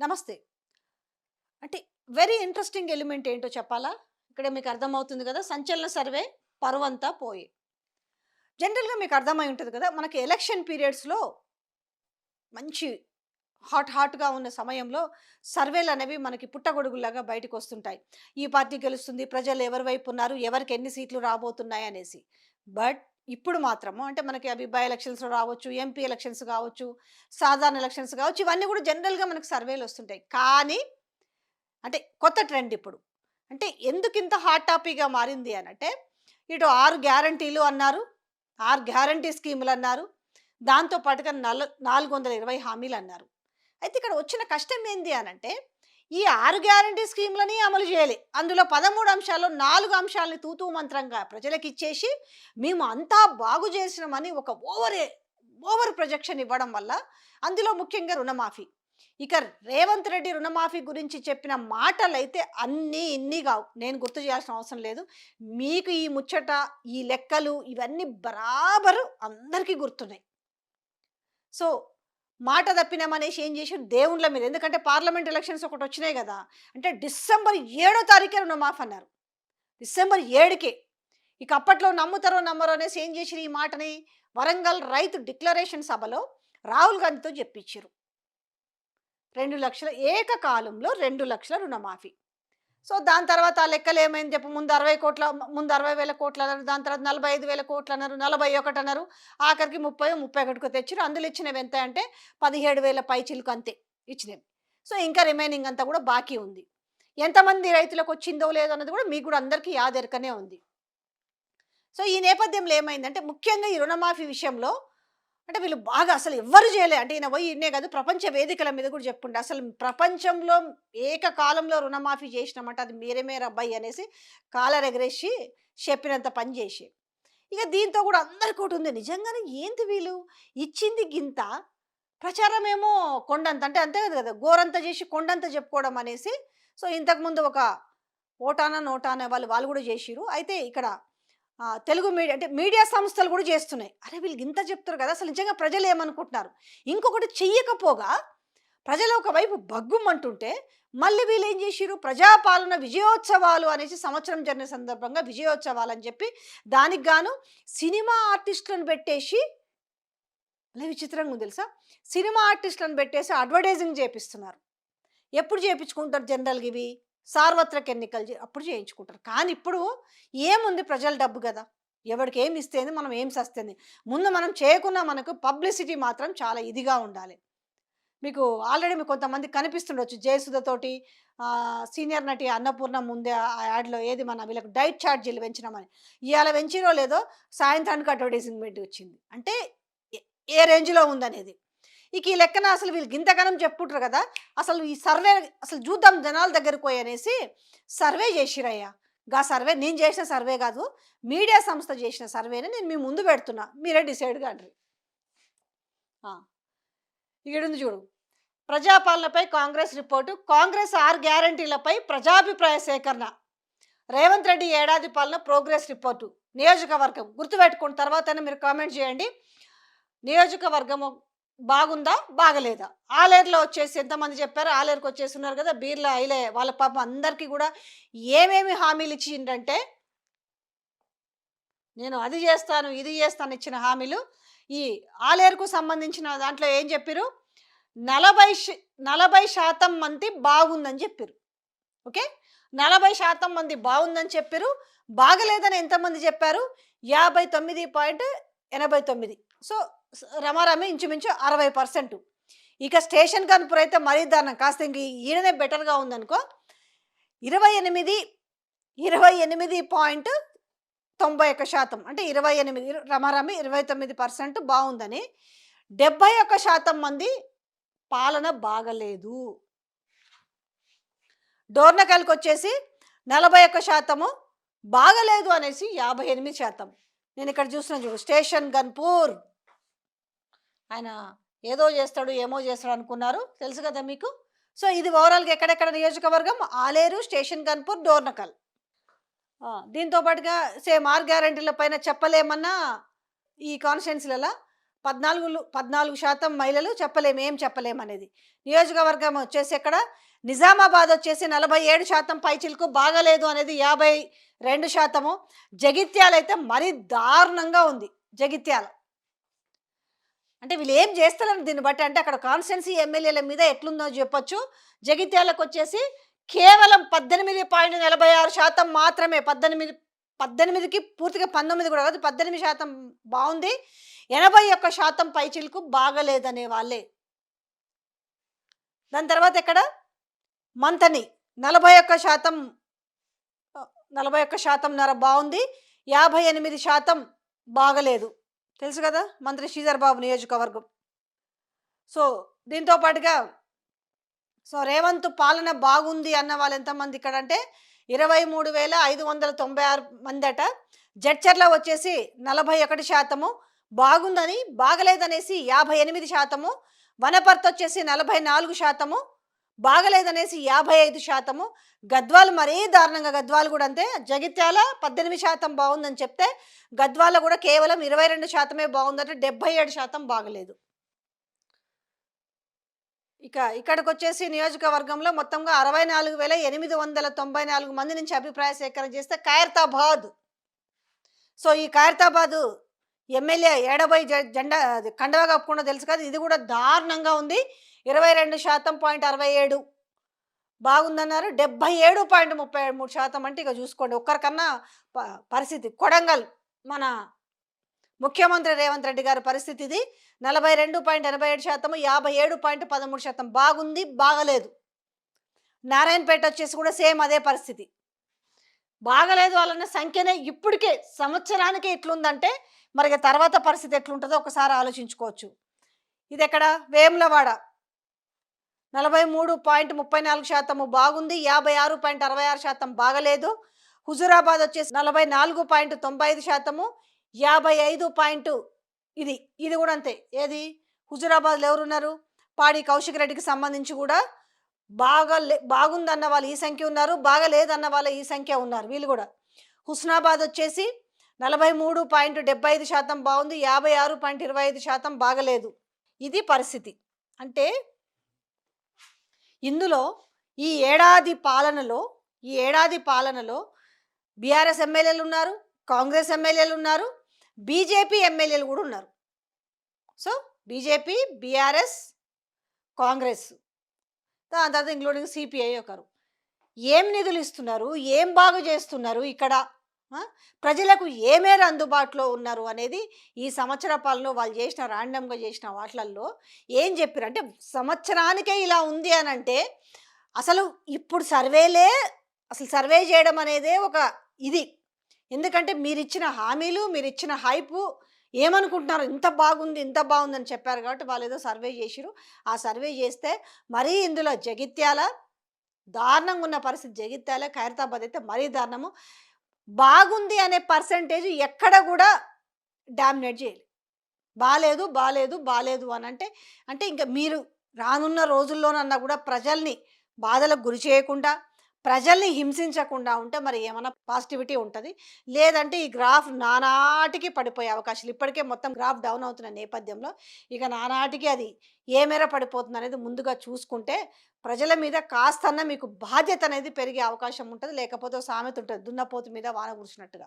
నమస్తే. అంటే very interesting element ఏంటో చెప్పాలా? ఇక్కడ మీకు అర్థమవుతుంది కదా? సంచలన సర్వే పరువంతా పోయి. జనరల్గా మీకు అర్థమై ఉంటుంది కదా? మనకి ఎలక్షన్ పీరియడ్స్లో మంచి హాట్ హాట్గా ఉన్న సమయంలో సర్వేలు అనేవి మనకి పుట్టగొడుగులాగా బయటకు వస్తుంటాయి. ఈ పార్టీ గెలుస్తుంది ప్రజలు ఎవరి వైపు ఉన్నారు ఎవరికి ఎన్ని సీట్లు రాబోతున్నాయి అనేసి. బట్ ఇప్పుడు మాత్రము. అంటే మనకి అవి బై ఎలక్షన్స్ రావచ్చు ఎంపీ ఎలక్షన్స్ కావచ్చు సాధారణ ఎలక్షన్స్ కావచ్చు ఇవన్నీ కూడా జనరల్గా మనకు సర్వేలు వస్తుంటాయి. కానీ అంటే కొత్త ట్రెండ్ ఇప్పుడు. అంటే ఎందుకు ఇంత హాట్ టాపిక్గా మారింది అనంటే ఇటు ఆరు గ్యారంటీలు అన్నారు ఆరు గ్యారంటీ స్కీములు అన్నారు దాంతో పాటుగా నల్ నాలుగు వందల ఇరవై హామీలు అన్నారు. అయితే ఇక్కడ వచ్చిన కష్టం ఏంది అనంటే ఈ ఆరు గ్యారంటీ స్కీమ్లని అమలు చేయాలి. అందులో పదమూడు అంశాల్లో నాలుగు అంశాలని తూతూ మంత్రంగా ప్రజలకు ఇచ్చేసి మేము అంతా బాగు చేసినామని ఒక ఓవర్ ఓవర్ ప్రొజెక్షన్ ఇవ్వడం వల్ల అందులో ముఖ్యంగా రుణమాఫీ. ఇక రేవంత్ రెడ్డి రుణమాఫీ గురించి చెప్పిన మాటలు అయితే అన్నీ ఇన్ని కావు. నేను గుర్తు చేయాల్సిన అవసరం లేదు. మీకు ఈ ముచ్చట ఈ లెక్కలు ఇవన్నీ బరాబరు అందరికీ గుర్తున్నాయి. సో మాట తప్పినామనేసి ఏం చేసి దేవుళ్ళ మీద. ఎందుకంటే పార్లమెంట్ ఎలక్షన్స్ ఒకటి వచ్చినాయి కదా. అంటే డిసెంబర్ ఏడో తారీఖే రుణమాఫీ అన్నారు. డిసెంబర్ ఏడుకే. ఇక అప్పట్లో నమ్ముతారో నమ్మరో అనేసి ఏం చేసిరు ఈ మాటని? వరంగల్ రైతు డిక్లరేషన్ సభలో రాహుల్ గాంధీతో చెప్పించారు రెండు లక్షల ఏకకాలంలో రెండు లక్షల రుణమాఫీ. సో దాని తర్వాత ఆ లెక్కలు ఏమైంది చెప్పు. ముందు అరవై కోట్ల ముందు అరవై వేల కోట్లు అన్నారు దాని తర్వాత నలభై ఐదు వేల కోట్లు అన్నారు నలభై ఒకటి అన్నారు ఆఖరికి ముప్పై ముప్పై ఒకటికి తెచ్చారు అందులో ఇచ్చినవి ఎంత అంటే పదిహేడు వేల పైచిలకు అంతే ఇచ్చినవి. సో ఇంకా రిమైనింగ్ అంతా కూడా బాకీ ఉంది. ఎంతమంది రైతులకు వచ్చిందో లేదో అన్నది కూడా మీకు కూడా అందరికీ యాదెరకనే ఉంది. సో ఈ నేపథ్యంలో ఏమైందంటే ముఖ్యంగా ఈ రుణమాఫీ విషయంలో అంటే వీళ్ళు బాగా అసలు ఎవ్వరు చేయలే. అంటే ఈయన పోయి ఇన్నే కాదు ప్రపంచ వేదికల మీద కూడా చెప్పుండే. అసలు ప్రపంచంలో ఏకకాలంలో రుణమాఫీ చేసినామంటే అది మీరే మేర అబ్బాయి అనేసి కాలర్ ఎగరేసి చెప్పినంత పని చేసి. ఇక దీంతో కూడా అందరికీ ఒకటి ఉంది. నిజంగానే ఏంటి వీళ్ళు? ఇచ్చింది గింత? ప్రచారం ఏమో కొండంత. అంటే అంతే కదా గోరంత చేసి కొండంత చెప్పుకోవడం అనేసి. సో ఇంతకుముందు ఒక ఓటానా నోటానా వాళ్ళు వాళ్ళు కూడా చేసిరు అయితే ఇక్కడ తెలుగు మీడియా అంటే మీడియా సంస్థలు కూడా చేస్తున్నాయి. అరే వీళ్ళు ఇంత చెప్తారు కదా అసలు నిజంగా ప్రజలు ఏమనుకుంటున్నారు? ఇంకొకటి చెయ్యకపోగా ప్రజలు ఒకవైపు బగ్గుమంటుంటే మళ్ళీ వీళ్ళు ఏం చేసిరు ప్రజాపాలన విజయోత్సవాలు అనేసి సంవత్సరం జరిగిన సందర్భంగా విజయోత్సవాలు అని చెప్పి దానికి గాను సినిమా ఆర్టిస్టులను పెట్టేసి భలే విచిత్రంగా ఉంది తెలుసా? సినిమా ఆర్టిస్టులను పెట్టేసి అడ్వర్టైజింగ్ చేపిస్తున్నారు. ఎప్పుడు చేయించుకుంటారు జనరల్గా ఇవి? సార్వత్రిక ఎన్నికలు చే- అప్పుడు చేయించుకుంటారు కానీ ఇప్పుడు ఏముంది ప్రజల డబ్బు కదా ఎవరికి ఏమి ఇస్తేంది మనం ఏం సస్తేంది? ముందు మనం చేయకున్నా మనకు పబ్లిసిటీ మాత్రం చాలా ఇదిగా ఉండాలి. మీకు ఆల్రెడీ మీకు కొంతమంది కనిపిస్తుండొచ్చు జయసుధతోటి సీనియర్ నటి అన్నపూర్ణ ముందే ఆ యాడ్లో ఏది మన వీళ్ళకి డైట్ ఛార్జీలు పెంచినామని ఇవాళ పెంచినో లేదో సాయంత్రానికి అడ్వర్టైజింగ్మెంట్ వచ్చింది. అంటే ఏ రేంజ్లో ఉందనేది. ఇక ఈ లెక్కన అసలు వీళ్ళు గింతగనం చెప్పుంటారు కదా అసలు ఈ సర్వే అసలు చూద్దాం జనాల దగ్గరకు పోయి అనేసి సర్వే చేసిరయ్యా. గా సర్వే నేను చేసిన సర్వే కాదు మీడియా సంస్థ చేసిన సర్వేని నేను మీ ముందు పెడుతున్నా మీరే డిసైడ్ కాండ్రి. ఇక్కడుంది చూడు. ప్రజాపాలనపై కాంగ్రెస్ రిపోర్టు కాంగ్రెస్ ఆర్ గ్యారంటీలపై ప్రజాభిప్రాయ సేకరణ. రేవంత్ రెడ్డి ఏడాది పాలన ప్రోగ్రెస్ రిపోర్టు నియోజకవర్గం. గుర్తుపెట్టుకున్న తర్వాతనే మీరు కామెంట్ చేయండి. నియోజకవర్గం బాగుందా బాగలేదా? ఆలేరులో వచ్చేసి ఎంతమంది చెప్పారు? ఆలేరుకు వచ్చేసి ఉన్నారు కదా బీర్లా ఐలే వాళ్ళ పాపం అందరికీ కూడా ఏమేమి హామీలు ఇచ్చిండంటే నేను అది చేస్తాను ఇది చేస్తాను ఇచ్చిన హామీలు. ఈ ఆలేరుకు సంబంధించిన దాంట్లో ఏం చెప్పారు నలభై నలభై శాతం మంది బాగుందని చెప్పారు ఓకే? నలభై శాతం మంది బాగుందని చెప్పారు బాగలేదని ఎంతమంది చెప్పారు? యాభై తొమ్మిది పాయింట్ ఎనభై తొమ్మిది. సో రమారమి ఇంచుమించు అరవై పర్సెంట్. ఇక స్టేషన్ కనుపూర్ అయితే మరీ దారుణం. కాస్త ఇంక ఈయననే బెటర్గా ఉందనుకో ఇరవై ఎనిమిది ఇరవై ఎనిమిది పాయింట్ తొంభై ఒక్క శాతం. అంటే ఇరవై ఎనిమిది రమారమి ఇరవై తొమ్మిది పర్సెంట్ బాగుందని. డెబ్బై ఒక్క శాతం మంది పాలన బాగలేదు. డోర్నకల్కి వచ్చేసి నలభై ఒక్క శాతము బాగలేదు అనేసి యాభై ఎనిమిది శాతం. నేను ఇక్కడ చూసిన చూడు. స్టేషన్ గన్పూర్. ఆయన ఏదో చేస్తాడు ఏమో చేస్తాడు అనుకున్నారు. తెలుసు కదా మీకు? సో ఇది ఓవరాల్గా ఎక్కడెక్కడ నియోజకవర్గం? ఆలేరు స్టేషన్ గన్పూర్ డోర్నకల్. దీంతో పాటుగా సేమ్ ఆర్ గ్యారంటీల పైన చెప్పలేమన్నా ఈ కాన్స్టిట్యున్సీలలో? పద్నాలుగు పద్నాలుగు శాతం మహిళలు చెప్పలేము ఏం చెప్పలేము అనేది. నియోజకవర్గం వచ్చేసి ఇక్కడ నిజామాబాద్ వచ్చేసి నలభై ఏడు శాతం పైచిలకు బాగలేదు అనేది యాభై రెండు శాతము. జగిత్యాల అయితే మరీ దారుణంగా ఉంది జగిత్యాల. అంటే వీళ్ళు ఏం చేస్తారు దీన్ని బట్టి అంటే అక్కడ కాన్స్టెన్సీ ఎమ్మెల్యేల మీద ఎట్లుందో చెప్పొచ్చు. జగిత్యాలకు వచ్చేసి కేవలం పద్దెనిమిది పాయింట్ నలభై ఆరు శాతం మాత్రమే పద్దెనిమిది పద్దెనిమిదికి పూర్తిగా పంతొమ్మిది కూడా కాదు పద్దెనిమిది శాతం బాగుంది. ఎనభై ఒక్క శాతం పైచిలకు బాగలేదనే వాళ్ళే. దాని తర్వాత ఇక్కడ మంతని. నలభై ఒక్క శాతం నలభై ఒక్క శాతం నర బాగుంది. యాభై ఎనిమిది శాతం బాగలేదు. తెలుసు కదా? మంత్రి శ్రీధర్ బాబు నియోజకవర్గం. సో దీంతో పాటుగా సో రేవంత్ పాలన బాగుంది అన్న వాళ్ళు ఎంతమంది ఇక్కడ అంటే ఇరవై మూడు వేల ఐదు వందల తొంభై ఆరు మంది అట జడ్చర్ల వచ్చేసి నలభై ఒకటి శాతము బాగుందని బాగలేదనేసి యాభై ఎనిమిది శాతము వనపర్తి వచ్చేసి నలభై నాలుగు శాతము బాగలేదనేసి యాభై ఐదు శాతము గద్వాలు మరీ దారుణంగా గద్వాలు కూడా అంతే జగిత్యాల పద్దెనిమిది శాతం బాగుందని చెప్తే గద్వాల కూడా కేవలం ఇరవై రెండు శాతమే బాగుందంటే డెబ్బై ఏడు శాతం బాగలేదు. ఇక ఇక్కడికి వచ్చేసి నియోజకవర్గంలో మొత్తంగా అరవై నాలుగు వేల ఎనిమిది వందల తొంభై నాలుగు మంది నుంచి అభిప్రాయ సేకరణ చేస్తే ఖైరతాబాద్. సో ఈ ఖైరతాబాదు ఎమ్మెల్యే ఏడబై జెండా అది కండవ కప్పుకుండా తెలుసు కదా ఇది కూడా దారుణంగా ఉంది. ఇరవై రెండు శాతం పాయింట్ అరవై ఏడు. బాగుందన్నారు. డెబ్బై ఏడు పాయింట్ ముప్పై మూడు శాతం అంటే ఇక చూసుకోండి ఒక్కరికన్నా ప- పరిస్థితి కొడంగల్ మన ముఖ్యమంత్రి రేవంత్ రెడ్డి గారి పరిస్థితి ఇది. నలభై రెండు పాయింట్ ఎనభై ఏడు శాతం యాభై ఏడు పాయింట్ పదమూడు శాతం బాగుంది బాగలేదు. నారాయణపేట వచ్చేసి కూడా సేమ్ అదే పరిస్థితి. బాగలేదు వాళ్ళన్న సంఖ్యనే ఇప్పటికే సంవత్సరానికి ఎట్లుందంటే మరి తర్వాత పరిస్థితి ఎట్లుంటుందో ఒకసారి ఆలోచించుకోవచ్చు. ఇది ఎక్కడ వేములవాడ. నలభై మూడు పాయింట్ ముప్పై నాలుగు శాతము బాగుంది. యాభై ఆరు పాయింట్ అరవై ఆరు శాతం బాగలేదు. హుజురాబాద్ వచ్చేసి నలభై నాలుగు పాయింట్ తొంభై ఐదు శాతము. యాభై ఐదు పాయింట్ ఇది ఇది కూడా అంతే. ఏది? హుజురాబాద్లో ఎవరున్నారు? పాడి కౌశిక్ రెడ్డికి సంబంధించి కూడా బాగా లే బాగుందన్న వాళ్ళు ఈ సంఖ్య ఉన్నారు. బాగా లేదన్న వాళ్ళు ఈ సంఖ్య ఉన్నారు. వీళ్ళు కూడా. హుస్నాబాద్ వచ్చేసి నలభై మూడు పాయింట్ డెబ్బై ఐదు శాతం బాగుంది యాభై ఆరు పాయింట్ ఇరవై ఐదు శాతం బాగలేదు. ఇది పరిస్థితి. అంటే ఇందులో ఈ ఏడాది పాలనలో ఈ ఏడాది పాలనలో బీఆర్ఎస్ ఎమ్మెల్యేలు ఉన్నారు కాంగ్రెస్ ఎమ్మెల్యేలు ఉన్నారు బీజేపీ ఎమ్మెల్యేలు కూడా ఉన్నారు. So BJP BRS Congress. దాని తర్వాత ఇంక్లూడింగ్ సిపిఐ ఒకరు. ఏం నిధులు ఇస్తున్నారు ఏం బాగు చేస్తున్నారు ఇక్కడ? ప్రజలకు ఏ మేర అందుబాటులో ఉన్నారు అనేది ఈ సంవత్సర పాలనలో వాళ్ళు చేసిన ర్యాండమ్గా చేసిన వాటిలల్లో ఏం చెప్పారు అంటే సంవత్సరానికే ఇలా ఉంది అని అంటే అసలు ఇప్పుడు సర్వేలే అసలు సర్వే చేయడం అనేదే ఒక ఇది. ఎందుకంటే మీరు ఇచ్చిన హామీలు మీరు ఇచ్చిన హైపు ఏమనుకుంటున్నారు? ఇంత బాగుంది ఇంత బాగుంది అని చెప్పారు కాబట్టి వాళ్ళు ఏదో సర్వే చేసిరు ఆ సర్వే చేస్తే మరీ ఇందులో జగిత్యాల దారుణంగా ఉన్న పరిస్థితి జగిత్యాల ఖైరతాబాద్ అయితే మరీ దారుణము. బాగుంది అనే పర్సంటేజ్ ఎక్కడ కూడా డామినేట్ చేయాలి బాలేదు బాలేదు బాలేదు అని అంటే అంటే ఇంకా మీరు రానున్న రోజుల్లోనన్నా కూడా ప్రజల్ని బాధలకు గురి చేయకుండా ప్రజల్ని హింసించకుండా ఉంటే మరి ఏమైనా పాజిటివిటీ ఉంటుంది? లేదంటే ఈ గ్రాఫ్ నానాటికి పడిపోయే అవకాశాలు ఇప్పటికే మొత్తం గ్రాఫ్ డౌన్ అవుతున్న నేపథ్యంలో ఇక నానాటికి అది ఏ మేర పడిపోతుంది అనేది ముందుగా చూసుకుంటే ప్రజల మీద కాస్తన్న మీకు బాధ్యత అనేది పెరిగే అవకాశం ఉంటుంది లేకపోతే సామెత ఉంటుంది దున్నపోతు మీద వాన కురిసినట్టుగా.